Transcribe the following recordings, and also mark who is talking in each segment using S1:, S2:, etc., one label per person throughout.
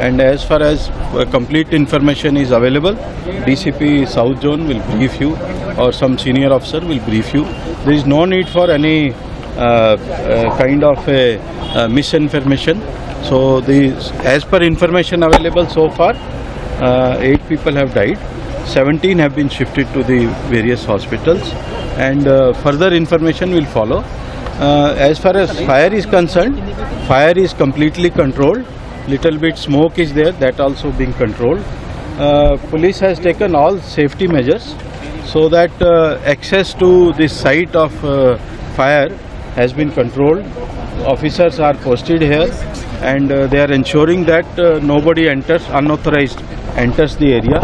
S1: And as far as uh, complete information is available, DCP South Zone will brief you or some senior officer will brief you. There is no need for any uh, uh, kind of a uh, misinformation. So the as per information available so far, uh, eight people have died. 17 have been shifted to the various hospitals and uh, further information will follow. Uh, as far as fire is concerned, fire is completely controlled. Little bit smoke is there, that also being controlled. Uh, police has taken all safety measures so that uh, access to this site of uh, fire has been controlled. Officers are posted here and uh, they are ensuring that uh, nobody enters unauthorized enters the area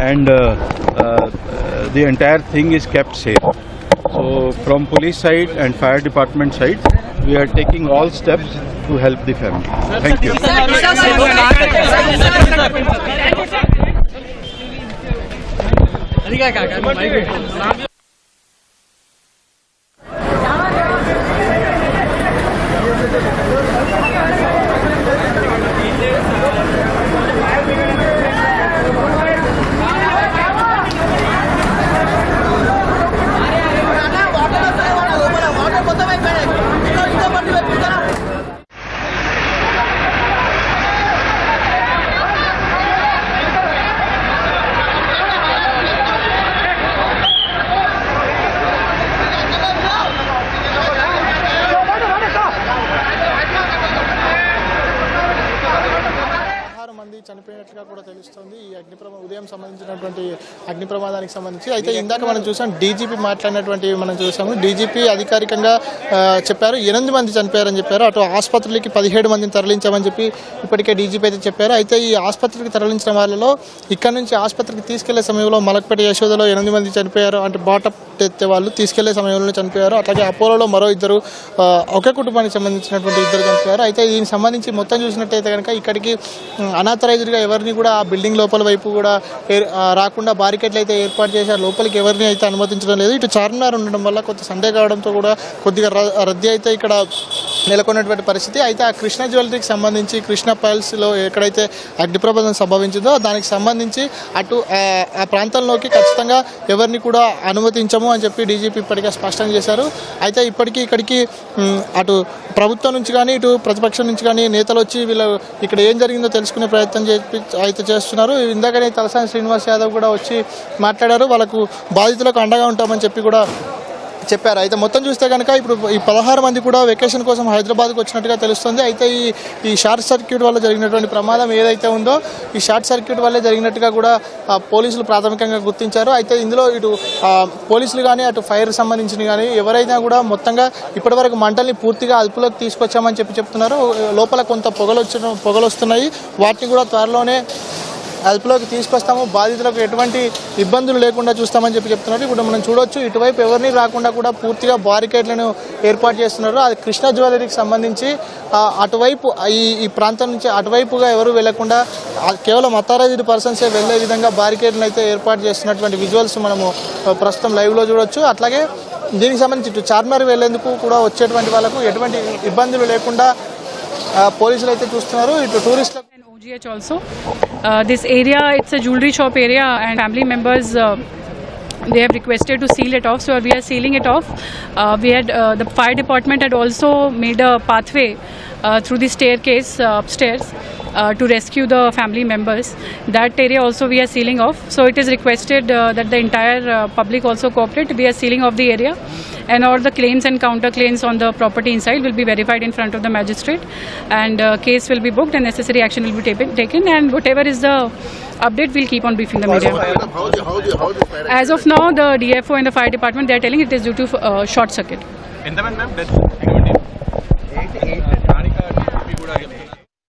S1: and uh, uh, uh, the entire thing is kept safe. So from police side and fire department side, we are taking all steps to help the family. Thank you.
S2: Thank you. చనిపోయినట్లుగా కూడా తెలుస్తోంది. ఈ అగ్ని ఉదయం సంబంధించినటువంటి అగ్ని ప్రమాదానికి సంబంధించి. అయితే ఇందాక మనం చూసాం డీజీపీ మాట్లాడినటువంటి మనం చూసాము. డీజీపీ అధికారికంగా చెప్పారు ఎనిమిది మంది చనిపోయారని చెప్పారు. అటు ఆసుపత్రులకి పదిహేడు మందిని తరలించామని చెప్పి ఇప్పటికే డీజీపీ అయితే చెప్పారు. అయితే ఈ ఆసుపత్రికి తరలించిన వాళ్ళలో ఇక్కడ నుంచి ఆసుపత్రికి తీసుకెళ్ళే సమయంలో మలక్పేట యశోదలో ఎనిమిది మంది చనిపోయారు. అంటే బాటప్ ఎత్తే వాళ్ళు తీసుకెళ్ళే సమయంలో చనిపోయారు. అట్లాగే అపోలోలో మరో ఇద్దరు ఒకే కుటుంబానికి సంబంధించినటువంటి ఇద్దరు చనిపోయారు. అయితే దీనికి సంబంధించి మొత్తం చూసినట్టయితే కనుక ఇక్కడికి అనాథరైజ్డ్గా ఎవరిని కూడా ఆ బిల్డింగ్ లోపల వైపు కూడా రాకుండా బారికేట్లు అయితే ఏర్పాటు చేశారు. లోపలికి ఎవరిని అయితే అనుమతించడం లేదు. ఇటు చార్మినార్ ఉండడం వల్ల కొంత సండే కావడంతో కూడా కొద్దిగా ర- రద్దీ అయితే ఇక్కడ నెలకొన్నటువంటి పరిస్థితి. అయితే ఆ కృష్ణ జ్యువెలరీకి సంబంధించి కృష్ణ పైల్స్లో ఎక్కడైతే అగ్ని ప్రమాదం సంభవించిందో దానికి సంబంధించి అటు ఆ ప్రాంతంలోకి ఖచ్చితంగా ఎవరిని కూడా అనుమతించము. అని చెప్పి డీజీపీ ఇప్పటికే స్పష్టం చేశారు. అయితే ఇప్పటికీ ఇక్కడికి అటు ప్రభుత్వం నుంచి కానీ ఇటు ప్రతిపక్షం నుంచి కానీ నేతలు వచ్చి వీళ్ళు ఇక్కడ ఏం జరిగిందో తెలుసుకునే ప్రయత్నం చేపి అయితే చేస్తున్నారు. ఇందాకనే తలసాని శ్రీనివాస్ యాదవ్ కూడా వచ్చి మాట్లాడారు. వాళ్ళకు బాధితులకు అండగా ఉంటామని చెప్పి కూడా చెప్పారు. అయితే మొత్తం చూస్తే కనుక ఇప్పుడు ఈ పదహారు మంది కూడా వెకేషన్ కోసం హైదరాబాద్కు వచ్చినట్టుగా తెలుస్తుంది. అయితే ఈ ఈ షార్ట్ సర్క్యూట్ వల్ల జరిగినటువంటి ప్రమాదం ఏదైతే ఉందో ఈ షార్ట్ సర్క్యూట్ వల్లే జరిగినట్టుగా కూడా పోలీసులు ప్రాథమికంగా గుర్తించారు. అయితే ఇందులో ఇటు పోలీసులు కానీ అటు ఫైర్ సంబంధించిన కానీ ఎవరైనా కూడా మొత్తంగా ఇప్పటివరకు మంటల్ని పూర్తిగా అదుపులోకి తీసుకొచ్చామని చెప్పి చెప్తున్నారు. లోపల కొంత పొగలు వచ్చిన పొగలు వస్తున్నాయి. వాటిని కూడా త్వరలోనే అదుపులోకి తీసుకొస్తాము. బాధితులకు ఎటువంటి ఇబ్బందులు లేకుండా చూస్తామని చెప్పి చెప్తున్నారు. ఇప్పుడు మనం చూడొచ్చు ఇటువైపు ఎవరిని రాకుండా కూడా పూర్తిగా బారికేడ్లను ఏర్పాటు చేస్తున్నారు అది కృష్ణ జ్యువెలరీకి సంబంధించి అటువైపు ఈ ఈ ప్రాంతం నుంచి అటువైపుగా ఎవరు వెళ్ళకుండా కేవలం అథారైజ్డ్ పర్సన్సే వెళ్ళే విధంగా బారికేడ్లను అయితే ఏర్పాటు చేస్తున్నటువంటి విజువల్స్ మనము ప్రస్తుతం లైవ్లో చూడొచ్చు. అట్లాగే దీనికి సంబంధించి ఇటు చార్మినార్ వెళ్ళేందుకు కూడా వచ్చేటువంటి వాళ్ళకు ఎటువంటి ఇబ్బందులు లేకుండా పోలీసులు అయితే చూస్తున్నారు. ఇటు టూరిస్టులకు
S3: OGH also. Uh, this area, it's a jewelry shop area, and family members. Uh, they have requested to seal it off, so we are sealing it off. Uh, we had uh, the fire department had also made a pathway uh, through the staircase uh, upstairs uh, to rescue the family members. That area also we are sealing off. So it is requested uh, that the entire uh, public also cooperate. We are sealing off the area, and all the claims and counter claims on the property inside will be verified in front of the magistrate, and uh, case will be booked and necessary action will be taken. taken and whatever is the update, we'll keep on briefing the media. As of now, the DFO and the fire department they are telling it is due to uh, short circuit.
S4: ఎంతమంది ma'am death